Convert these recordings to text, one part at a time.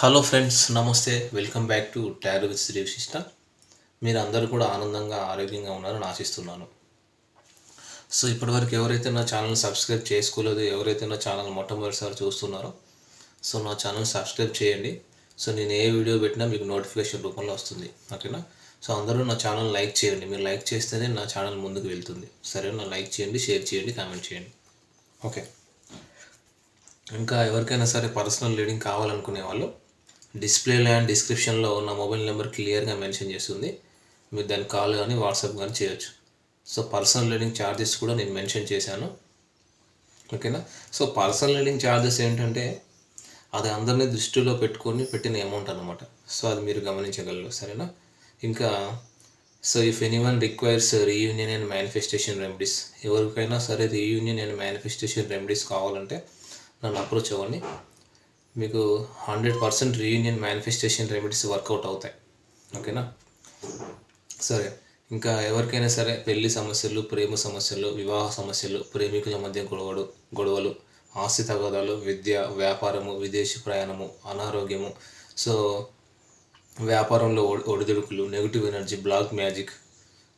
Hello friends నమస్తే. Welcome back to tarot with Shri Vishishta మీరు అందరూ కూడా ఆనందంగా ఆరోగ్యంగా ఉన్నారని ఆశిస్తున్నాను. సో ఇప్పటివరకు ఎవరైతే నా ఛానల్ సబ్స్క్రైబ్ చేసుకోలేదు ఎవరైతే నా ఛానల్ మొట్టమొదటిసారి చూస్తున్నారో సో నా ఛానల్ సబ్స్క్రైబ్ చేయండి. సో నేను ఏ వీడియో పెట్టినా మీకు నోటిఫికేషన్ రూపంలో వస్తుంది. ఓకేనా? సో అందరూ నా ఛానల్ లైక్ చేయండి. మీరు లైక్ చేస్తేనే నా ఛానల్ ముందుకు వెళ్తుంది. సరే నా లైక్ చేయండి షేర్ చేయండి కామెంట్ చేయండి. ఓకే. ఇంకా ఎవరికైనా సరే పర్సనల్ రీడింగ్ కావాలనుకునే వాళ్ళు డిస్ప్లేలో అండ్ డిస్క్రిప్షన్లో ఉన్న మొబైల్ నెంబర్ క్లియర్గా మెన్షన్ చేస్తుంది. మీరు దాన్ని కాల్ కానీ వాట్సాప్ కానీ చేయొచ్చు. సో పర్సనల్ లెర్నింగ్ ఛార్జెస్ కూడా నేను మెన్షన్ చేశాను. ఓకేనా? సో పర్సనల్ లెర్నింగ్ ఛార్జెస్ ఏంటంటే అది అందరినీ దృష్టిలో పెట్టుకొని పెట్టిన అమౌంట్ అనమాట సో అది మీరు గమనించగలరు. సరేనా? ఇంకా so if anyone requires reunion and manifestation remedies ఎవరికైనా సరే రీయూనియన్ అండ్ మేనిఫెస్టేషన్ రెమెడీస్ కావాలంటే నన్ను అప్రోచ్ అవ్వండి. మీకు hundred percent reunion manifestation remedies work out అవుతాయి. ఓకేనా? సరే ఇంకా ఎవరికైనా సరే పెళ్ళి సమస్యలు ప్రేమ సమస్యలు వివాహ సమస్యలు ప్రేమికుల మధ్య గొడవలు గొడవలు ఆస్తి తగాదాలు విద్య వ్యాపారము విదేశీ ప్రయాణము అనారోగ్యము సో వ్యాపారంలో ఒడిదుడుకులు నెగిటివ్ ఎనర్జీ బ్లాక్ మ్యాజిక్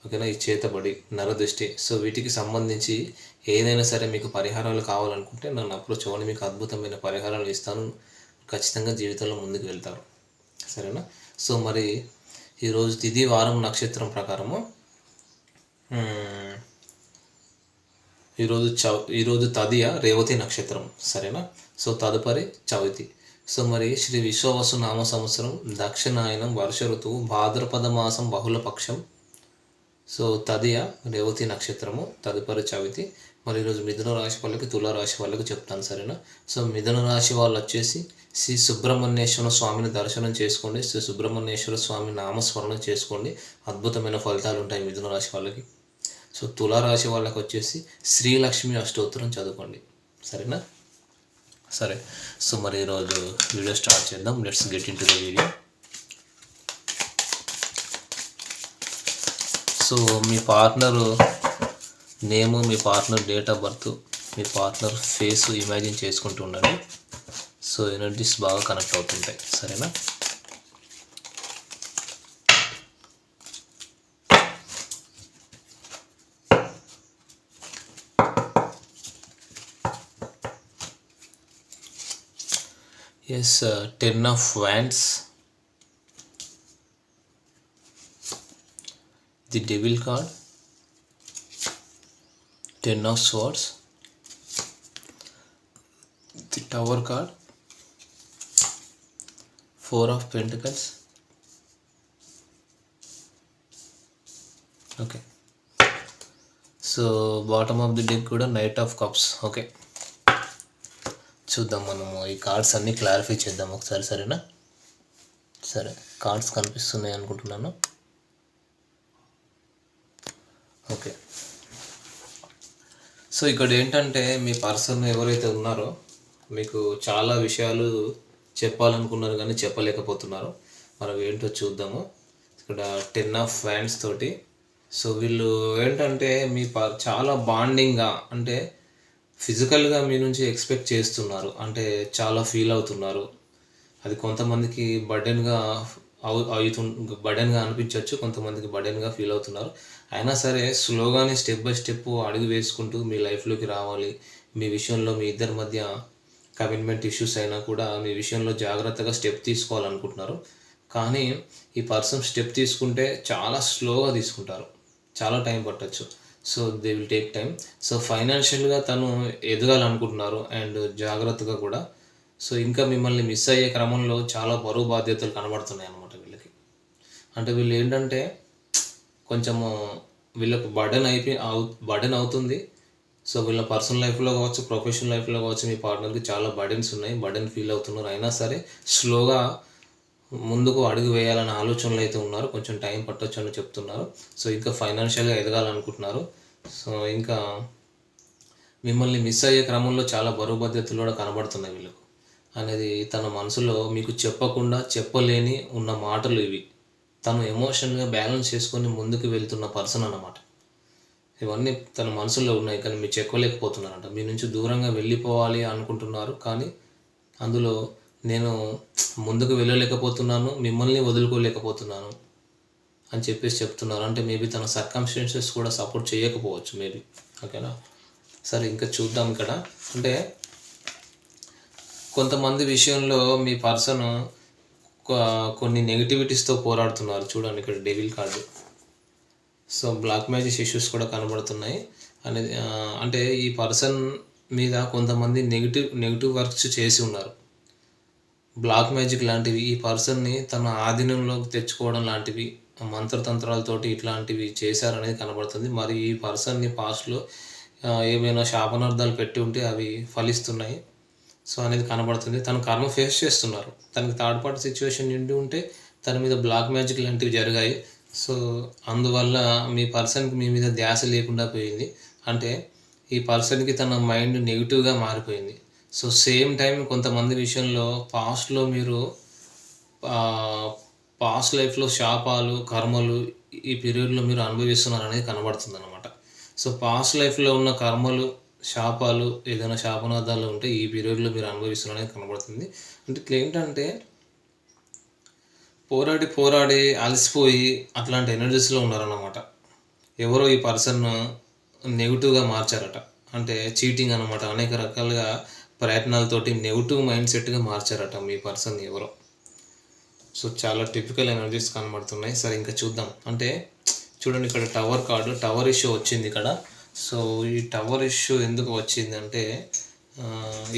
ఓకేనా? ఈ చేతబడి నరదృష్టి. సో వీటికి సంబంధించి ఏదైనా సరే మీకు పరిహారాలు కావాలనుకుంటే నన్ను అప్రోచ్ అవ్వండి. మీకు అద్భుతమైన పరిహారాలు ఇస్తాను. ఖచ్చితంగా జీవితంలో ముందుకు వెళ్తారు. సరేనా? సో మరి ఈరోజు తిది వారం నక్షత్రం ప్రకారము ఈరోజు చౌ ఈరోజు తదియ రేవతి నక్షత్రం. సరేనా? సో తదుపరి చవితి. సో మరి శ్రీ విశ్వవసు నామ సంవత్సరం దక్షిణాయనం వర్ష ఋతువు భాద్రపద మాసం బహుళ పక్షం సో తదియ రేవతి నక్షత్రము తదుపరి చవితి. మరి ఈరోజు మిథున రాశి వాళ్ళకి తుల రాశి వాళ్ళకి చెప్తాను సరేనా? సో మిథున రాశి వాళ్ళు వచ్చేసి శ్రీ సుబ్రహ్మణ్యేశ్వర స్వామిని దర్శనం చేసుకోండి. శ్రీ సుబ్రహ్మణ్యేశ్వర స్వామి నామస్మరణ చేసుకోండి. అద్భుతమైన ఫలితాలు ఉంటాయి మిథున రాశి వాళ్ళకి. సో తుల రాశి వాళ్ళకి వచ్చేసి శ్రీలక్ష్మి అష్టోత్తరం చదువుకోండి సరేనా? సరే. సో మరి ఈరోజు వీడియో స్టార్ట్ చేద్దాం. Let's get into the video. So me partner name మీ పార్ట్నర్ డేట్ ఆఫ్ బర్త్ మీ పార్ట్నర్ ఫేస్ ఇమాజిన్ చేసుకుంటూ ఉండండి. సో ఎనర్జీస్ బాగా కనెక్ట్ అవుతుంటాయి. సరేనా? Yes ten of wands the devil card ten of swords. The tower card four of pentacles. Okay so bottom of the deck కూడా knight of cups okay చూద్దాం మనము. ఈ cards అన్నీ క్లారిఫై చేద్దాం ఒకసారి సరేనా? సరే. కార్డ్స్ కనిపిస్తున్నాయి అనుకుంటున్నాను. ఓకే. సో ఇక్కడ ఏంటంటే మీ పర్సన్ ఎవరైతే ఉన్నారో మీకు చాలా విషయాలు చెప్పాలనుకున్నారు కానీ చెప్పలేకపోతున్నారు. మనం ఏంటో చూద్దాము. ఇక్కడ టెన్ ఆఫ్ ఫ్యాన్స్ తోటి. సో వీళ్ళు ఏంటంటే మీ ప చాలా బాండింగ్గా అంటే ఫిజికల్గా మీ నుంచి ఎక్స్పెక్ట్ చేస్తున్నారు. అంటే చాలా ఫీల్ అవుతున్నారు. అది కొంతమందికి బర్డెన్గా అవు అవుతు బడెన్గా అనిపించవచ్చు కొంతమందికి బడెన్గా ఫీల్ అవుతున్నారు. అయినా సరే స్లోగానే స్టెప్ బై స్టెప్ అడుగు వేసుకుంటూ మీ లైఫ్లోకి రావాలి. మీ విషయంలో మీ ఇద్దరి మధ్య కమిట్మెంట్ ఇష్యూస్ అయినా కూడా మీ విషయంలో జాగ్రత్తగా స్టెప్ తీసుకోవాలనుకుంటున్నారు. కానీ ఈ పర్సన్ స్టెప్ తీసుకుంటే చాలా స్లోగా తీసుకుంటారు. చాలా టైం పట్టచ్చు. So they will take time so ఫైనాన్షియల్గా తను ఎదగాలనుకుంటున్నారు. అండ్ జాగ్రత్తగా కూడా సో ఇంకా మిమ్మల్ని మిస్ అయ్యే క్రమంలో చాలా బరువు బాధ్యతలు కనబడుతున్నాయి అనమాట వీళ్ళకి. అంటే వీళ్ళు ఏంటంటే కొంచెము వీళ్ళకు బర్డెన్ అయిపోయి అవు బర్డెన్ అవుతుంది. సో వీళ్ళ పర్సనల్ లైఫ్లో కావచ్చు ప్రొఫెషనల్ లైఫ్లో కావచ్చు మీ పార్ట్నర్కి చాలా బర్డెన్స్ ఉన్నాయి. బర్డెన్ ఫీల్ అవుతున్నారు. అయినా సరే స్లోగా ముందుకు అడుగు వేయాలనే ఆలోచనలు అయితే ఉన్నారు. కొంచెం టైం పట్టొచ్చు అని చెప్తున్నారు. సో ఇంకా ఫైనాన్షియల్గా ఎదగాలనుకుంటున్నారు. సో ఇంకా మిమ్మల్ని మిస్ అయ్యే క్రమంలో చాలా బరువు బాధ్యతలు కూడా కనబడుతున్నాయి వీళ్ళకు. అనేది తన మనసులో మీకు చెప్పకుండా చెప్పలేని ఉన్న మాటలు ఇవి. తను ఎమోషన్గా బ్యాలెన్స్ చేసుకొని ముందుకు వెళ్తున్న పర్సన్ అన్నమాట. ఇవన్నీ తన మనసులో ఉన్నాయి కానీ మీరు చెక్కలేకపోతున్నారంట మీ నుంచి దూరంగా వెళ్ళిపోవాలి అనుకుంటున్నారు కానీ అందులో నేను ముందుకు వెళ్ళలేకపోతున్నాను మిమ్మల్ని వదులుకోలేకపోతున్నాను అని చెప్పేసి చెప్తున్నారు. అంటే మేబీ తన సర్కమ్స్టెన్సెస్ కూడా సపోర్ట్ చేయకపోవచ్చు మేబీ ఓకేనా సరే ఇంకా చూద్దాం ఇక్కడ. అంటే కొంతమంది విషయంలో మీ పర్సన్ కొన్ని నెగిటివిటీస్తో పోరాడుతున్నారు. చూడండి ఇక్కడ devil card so black magic issues కూడా కనబడుతున్నాయి. అనేది అంటే ఈ పర్సన్ మీద కొంతమంది నెగిటివ్ నెగిటివ్ వర్క్స్ చేసి ఉన్నారు. బ్లాక్ మ్యాజిక్ లాంటివి ఈ పర్సన్ని తన ఆధీనంలోకి తెచ్చుకోవడం లాంటివి మంత్రతంత్రాలతోటి ఇట్లాంటివి చేశారనేది కనబడుతుంది. మరి ఈ పర్సన్ని పాస్ట్లో ఏమైనా శాపనార్థాలు పెట్టి ఉంటే అవి ఫలిస్తున్నాయి. సో అనేది కనబడుతుంది. తను కర్మ ఫేస్ చేస్తున్నారు. తనకి థర్డ్ పార్టీ సిచ్యువేషన్ నిండి ఉంటే తన మీద బ్లాక్ మ్యాజిక్ లాంటివి జరిగాయి. సో అందువల్ల మీ పర్సన్కి మీ మీద ధ్యాస లేకుండా పోయింది. అంటే ఈ పర్సన్కి తన మైండ్ నెగిటివ్గా మారిపోయింది. సో సేమ్ టైం కొంతమంది విషయంలో పాస్ట్లో మీరు పాస్ట్ లైఫ్లో శాపాలు కర్మలు ఈ పీరియడ్లో మీరు అనుభవిస్తున్నారు అనేది కనబడుతుంది అనమాట సో పాస్ట్ లైఫ్లో ఉన్న కర్మలు శాపాలు ఏదైనా శాపనార్థాలు ఉంటే ఈ పీరియడ్లో మీరు అనుభవిస్తున్నారు కనబడుతుంది. అంటే ఇట్లా ఏంటంటే పోరాడి పోరాడి అలసిపోయి అట్లాంటి ఎనర్జీస్లో ఉన్నారన్నమాట. ఎవరో ఈ పర్సన్ నెగిటివ్గా మార్చారట. అంటే చీటింగ్ అనమాట అనేక రకాలుగా ప్రయత్నాలతోటి నెగిటివ్ మైండ్ సెట్గా మార్చారట మీ పర్సన్ ఎవరో. సో చాలా టిపికల్ ఎనర్జీస్ కనబడుతున్నాయి. సరే ఇంకా చూద్దాం. అంటే చూడండి ఇక్కడ టవర్ కార్డు టవర్ ఇష్యూ వచ్చింది ఇక్కడ. సో ఈ టవర్ ఇష్యూ ఎందుకు వచ్చిందంటే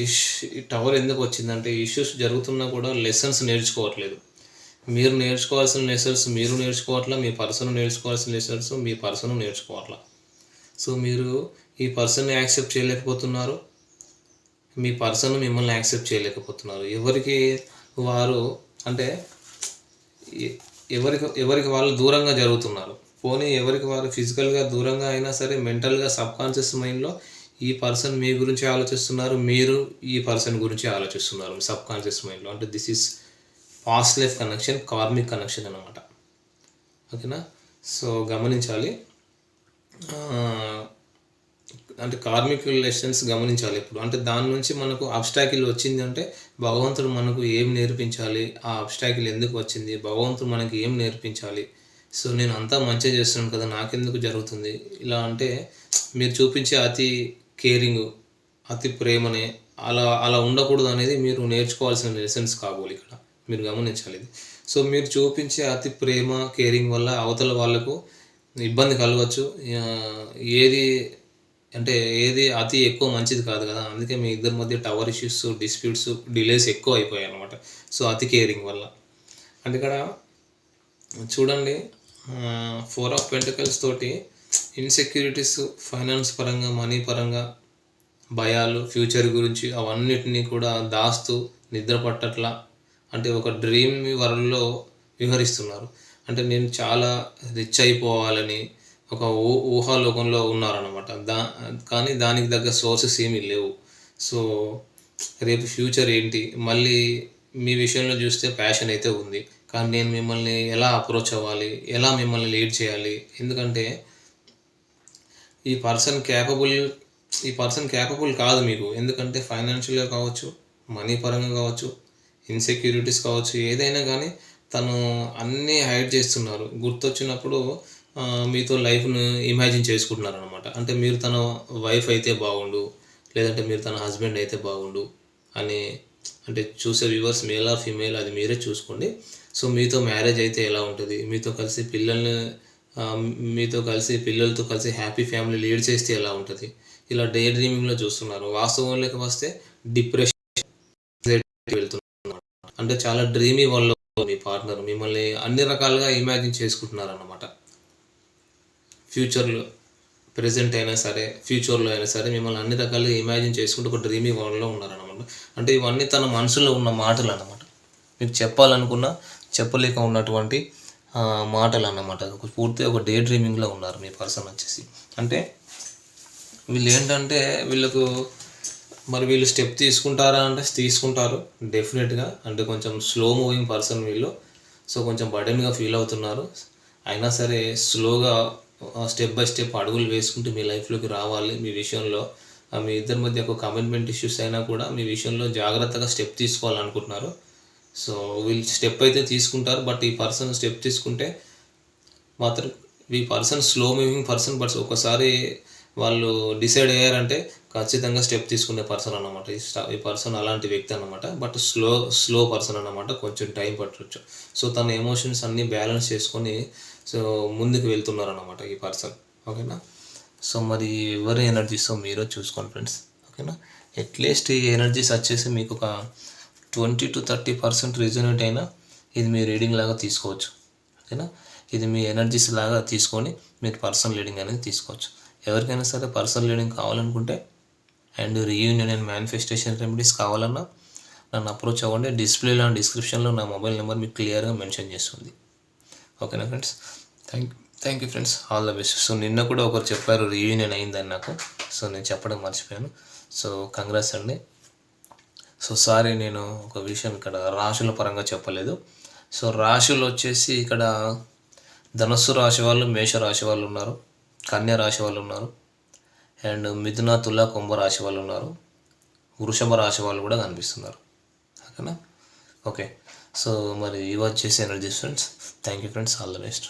ఇష్ ఈ టవర్ ఎందుకు వచ్చిందంటే ఇష్యూస్ జరుగుతున్నా కూడా లెసన్స్ నేర్చుకోవట్లేదు. మీరు నేర్చుకోవాల్సిన లెసన్స్ మీరు నేర్చుకోవట్లా మీ పర్సన్ నేర్చుకోవాల్సిన లెసన్స్ మీ పర్సన్ నేర్చుకోవట్లా. సో మీరు ఈ పర్సన్ని యాక్సెప్ట్ చేయలేకపోతున్నారు మీ పర్సన్ మిమ్మల్ని యాక్సెప్ట్ చేయలేకపోతున్నారు. ఎవరికి వారు అంటే ఎవరికి ఎవరికి వాళ్ళు దూరంగా జరుగుతున్నారు. పోనీ ఎవరికి వారు ఫిజికల్గా దూరంగా అయినా సరే మెంటల్గా సబ్ కాన్షియస్ మైండ్లో ఈ పర్సన్ మీ గురించి ఆలోచిస్తున్నారు మీరు ఈ పర్సన్ గురించి ఆలోచిస్తున్నారు సబ్ కాన్షియస్ మైండ్లో. అంటే this is past life connection karmic connection అనమాట ఓకేనా? సో గమనించాలి. అంటే కార్మిక్ రిలేషన్స్ గమనించాలి ఇప్పుడు. అంటే దాని నుంచి మనకు అబ్స్టాకిల్ వచ్చింది అంటే భగవంతుడు మనకు ఏం నేర్పించాలి? ఆ అబ్స్టాకిల్ ఎందుకు వచ్చింది? భగవంతుడు మనకి ఏం నేర్పించాలి? సో నేను అంతా మంచిగా చేస్తున్నాను కదా నాకెందుకు జరుగుతుంది? ఇలా అంటే మీరు చూపించే అతి కేరింగ్ అతి ప్రేమనే అలా అలా ఉండకూడదు అనేది మీరు నేర్చుకోవాల్సిన లెసన్స్ కాబోలు ఇక్కడ. మీరు గమనించాలి ఇది. సో మీరు చూపించే అతి ప్రేమ కేరింగ్ వల్ల అవతల వాళ్ళకు ఇబ్బంది కలగవచ్చు. ఏది అంటే ఏది అతి ఎక్కువ మంచిది కాదు కదా. అందుకే మీ ఇద్దరి మధ్య టవర్ ఇష్యూస్ డిస్ప్యూట్స్ డిలేస్ ఎక్కువ అయిపోయాయి అనమాట సో అతి కేరింగ్ వల్ల. అంటే ఇక్కడ చూడండి ఫోర్ ఆఫ్ పెంటికల్స్ తోటి ఇన్సెక్యూరిటీస్ ఫైనాన్స్ పరంగా మనీ పరంగా భయాలు ఫ్యూచర్ గురించి అవన్నిటినీ కూడా దాస్తూ నిద్ర పట్టట్లా అంటే ఒక డ్రీమ్ వరల్డ్లో వివరిస్తున్నారు అంటే నేను చాలా రిచ్ అయిపోవాలని ఒక ఊ ఊహాలోకంలో ఉన్నారనమాట దా కానీ దానికి తగ్గ సోర్సెస్ ఏమీ లేవు. సో రేపు ఫ్యూచర్ ఏంటి? మళ్ళీ మీ విషయంలో చూస్తే ప్యాషన్ అయితే ఉంది. కానీ నేను మిమ్మల్ని ఎలా అప్రోచ్ అవ్వాలి? ఎలా మిమ్మల్ని లీడ్ చేయాలి? ఎందుకంటే ఈ పర్సన్ క్యాపబుల్ ఈ పర్సన్ క్యాపబుల్ కాదు మీకు. ఎందుకంటే ఫైనాన్షియల్గా కావచ్చు మనీ పరంగా కావచ్చు ఇన్సెక్యూరిటీస్ కావచ్చు ఏదైనా కానీ తను అన్నీ హైడ్ చేస్తున్నారు. గుర్తొచ్చినప్పుడు మీతో లైఫ్ను ఇమాజిన్ చేసుకుంటున్నారు అనమాట అంటే మీరు తన వైఫ్ అయితే బాగుండు లేదంటే మీరు తన హస్బెండ్ అయితే బాగుండు అని అంటే చూసే వ్యూవర్స్ మేల్ ఆర్ ఫీమేల్ అది మీరే చూసుకోండి. సో మీతో మ్యారేజ్ అయితే ఎలా ఉంటుంది? మీతో కలిసి పిల్లల్ని మీతో కలిసి పిల్లలతో కలిసి హ్యాపీ ఫ్యామిలీ లీడ్ చేస్తే ఎలా ఉంటుంది? ఇలా డే డ్రీమింగ్లో చూస్తున్నారు. వాస్తవంలోకి వస్తే డిప్రెషన్ వెళ్తున్నారు. అంటే చాలా డ్రీమీ వాళ్ళు మీ పార్ట్నర్ మిమ్మల్ని అన్ని రకాలుగా ఇమాజిన్ చేసుకుంటున్నారు అన్నమాట ఫ్యూచర్లో ప్రజెంట్ అయినా సరే ఫ్యూచర్లో అయినా సరే మిమ్మల్ని అన్ని రకాలుగా ఇమాజిన్ చేసుకుంటూ ఒక డ్రీమీ వరల్డ్లో ఉన్నారనమాట అంటే ఇవన్నీ తన మనసులో ఉన్న మాటలు అనమాట మీకు చెప్పాలనుకున్నా చెప్పలేక ఉన్నటువంటి మాటలు అన్నమాట పూర్తిగా ఒక డే డ్రీమింగ్లో ఉన్నారు మీ పర్సన్ వచ్చేసి. అంటే వీళ్ళు ఏంటంటే వీళ్ళకు మరి వీళ్ళు స్టెప్ తీసుకుంటారా అంటే తీసుకుంటారు డెఫినెట్గా అంటే కొంచెం స్లో మూవింగ్ పర్సన్ వీళ్ళు. సో కొంచెం బర్డెన్గా ఫీల్ అవుతున్నారు. అయినా సరే స్లోగా స్టెప్ బై స్టెప్ అడుగులు వేసుకుంటూ మీ లైఫ్లోకి రావాలి మీ విషయంలో. మీ ఇద్దరి మధ్య ఒక కమిట్మెంట్ ఇష్యూస్ అయినా కూడా మీ విషయంలో జాగ్రత్తగా స్టెప్ తీసుకోవాలనుకుంటున్నారు. సో వీళ్ళు స్టెప్ అయితే తీసుకుంటారు బట్ ఈ పర్సన్ స్టెప్ తీసుకుంటే మాత్రం ఈ person slow moving person but ఒకసారి వాళ్ళు డిసైడ్ అయ్యారంటే ఖచ్చితంగా స్టెప్ తీసుకునే పర్సన్ అన్నమాట. ఈ ఈ పర్సన్ అలాంటి వ్యక్తి అన్నమాట బట్ స్లో స్లో పర్సన్ అన్నమాట కొంచెం టైం పట్టవచ్చు సో తన ఎమోషన్స్ అన్నీ బ్యాలెన్స్ చేసుకొని సో ముందుకు వెళ్తున్నారు అనమాట ఈ పర్సన్ ఓకేనా? సో మరి ఎవరి ఎనర్జీస్ మీరో చూసుకోండి ఫ్రెండ్స్ ఓకేనా? అట్లీస్ట్ ఈ ఎనర్జీస్ వచ్చేసి మీకు ఒక twenty to thirty percent resonate అయినా ఇది మీ రీడింగ్ లాగా తీసుకోవచ్చు. ఓకేనా? ఇది మీ ఎనర్జీస్ లాగా తీసుకొని మీరు పర్సనల్ రీడింగ్ అనేది తీసుకోవచ్చు. ఎవరికైనా సరే పర్సనల్ రీడింగ్ కావాలనుకుంటే and reunion and manifestation remedies కావాలన్నా నన్ను అప్రోచ్ అవ్వండి. డిస్ప్లేలో డిస్క్రిప్షన్లో నా మొబైల్ నెంబర్ మీకు క్లియర్గా మెన్షన్ చేస్తుంది. ఓకేనా friends thank thank you friends all the best so నిన్న కూడా ఒకరు చెప్పారు రీయూనియన్ అయిందని నాకు. సో నేను చెప్పడం మర్చిపోయాను. సో కంగ్రాస్ అండి. సో సారీ నేను ఒక విషయం ఇక్కడ రాశుల పరంగా చెప్పలేదు. సో రాశులు వచ్చేసి ఇక్కడ ధనస్సు రాశి వాళ్ళు మేష రాశి వాళ్ళు ఉన్నారు కన్య రాశి వాళ్ళు ఉన్నారు అండ్ మిథున తుల కుంభ రాశి వాళ్ళు ఉన్నారు వృషభ రాశి వాళ్ళు కూడా కనిపిస్తున్నారు. ఓకేనా? ఓకే. సో మరి ఇవి వచ్చేసి energy friends thank you friends all the best